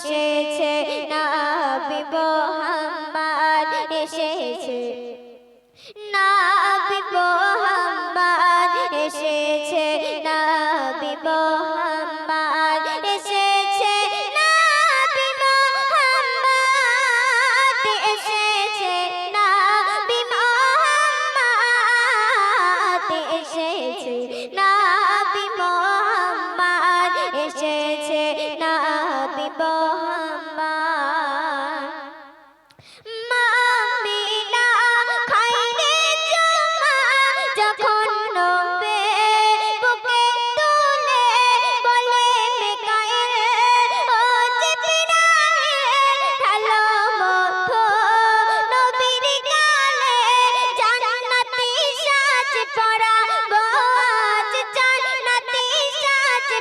এসেছে নাবি মোহাম্মদ, এসেছে। নাবি মোহাম্মদ, এসেছে। নাবি মোহাম্মদ, এসেছে। নাবি মোহাম্মদ, এসেছে। নাবি মোহাম্মদ, এসেছে। না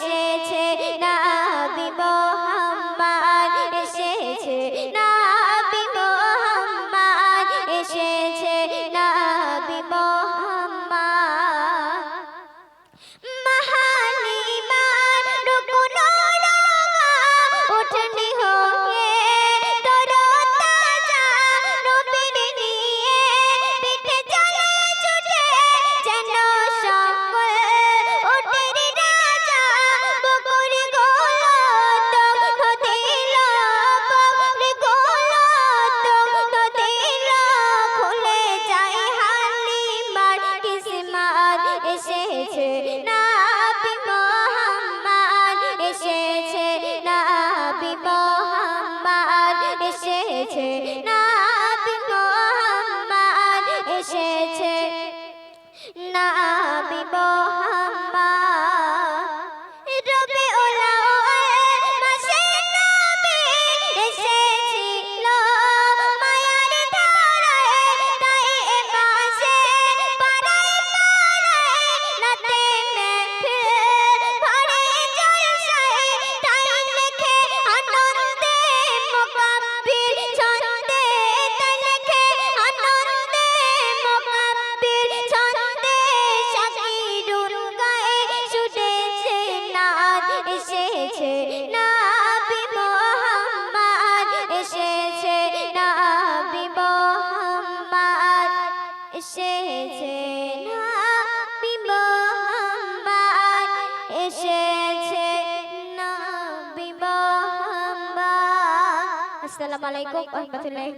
এসেছে। এসেছে নাবি মোহাম্মদ এসেছে নাবি মোহাম্মদ এসেছে এসেছেন বিবাহাম্বার এসেছেন বিবাহাম্বার আসসালামু আলাইকুম ওয়া রাহমাতুল্লাহি